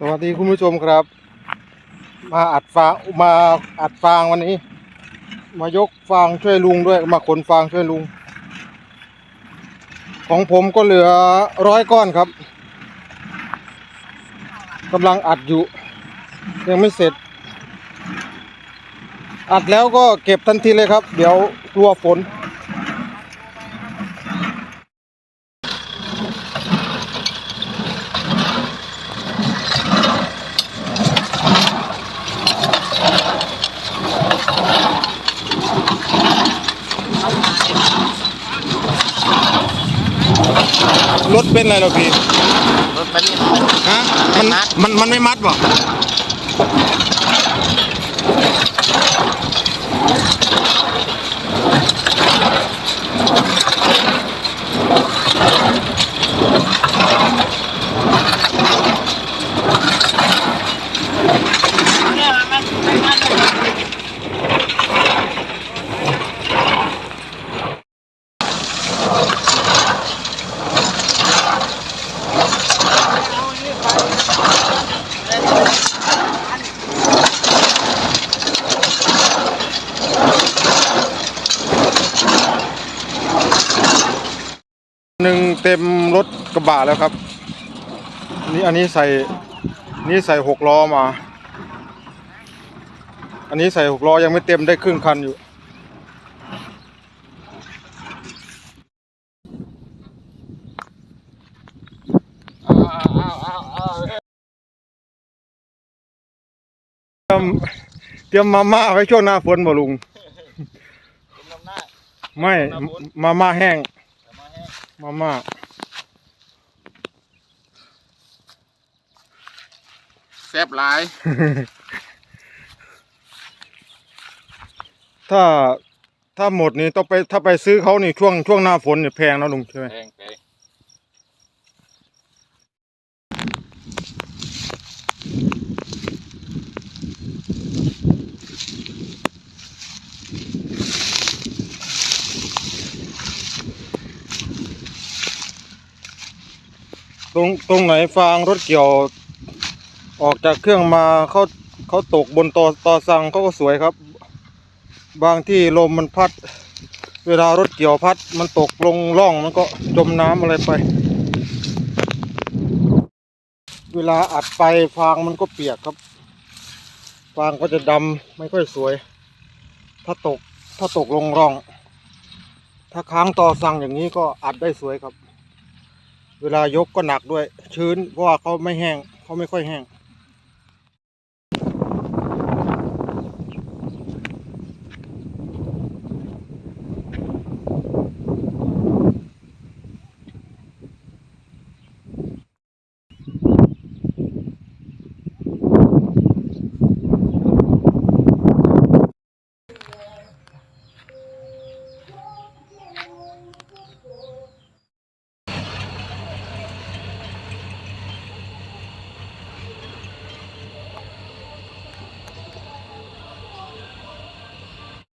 สวัสดีคุณผู้ชมครับ มาอัดฟางมาอัดฟางวันนี้ มายกฟางช่วยลุงด้วยมาขนฟางช่วยลุง ของผมก็เหลือร้อยก้อนครับกำลังอัดอยู่ ยังไม่เสร็จ อัดแล้วก็เก็บทันทีเลยครับ เดี๋ยวกลัวฝน รถเป็นอะไรเราพี่รถมันนี่ฮะมันมันมันไม่มัดบ่ หนึ่งเต็มรถกระบะแล้วครับนี่อันนี้ใส่นี่ใส่หกล้อมา อันนี้ใส่หกล้อยังไม่เต็มได้ครึ่งคันอยู่ เตรียมเตรียมมาม่าไว้ช่วงหน้าฝนบ่ลุงลำหน้า ไม่ มาม่าแห้ง มาให้มาม่าแซ่บหลาย ถ้าถ้าหมดนี่ต้องไปถ้าไปซื้อเขานี่ช่วงช่วงหน้าฝนเนี่ยแพงนะลุงใช่ไหม แพงแพง ตรงตรงไหนฟางรถเกี่ยวออกจากเครื่องมาเขาเขาตกบนตอตอสังเขาก็สวยครับ บางที่ลมมันพัด เวลารถเกี่ยวพัด มันตกลงร่องมันก็จมน้ำอะไรไป เวลาอัดไปฟางมันก็เปียกครับ ฟางก็จะดำไม่ค่อยสวย ถ้าตกถ้าตกลงร่อง ถ้าค้างต่อสั่งอย่างนี้ก็อัดได้สวยครับ เวลายกก็หนักด้วย ชื้นเพราะว่าเขาไม่แห้งเขาไม่ค่อยแห้ง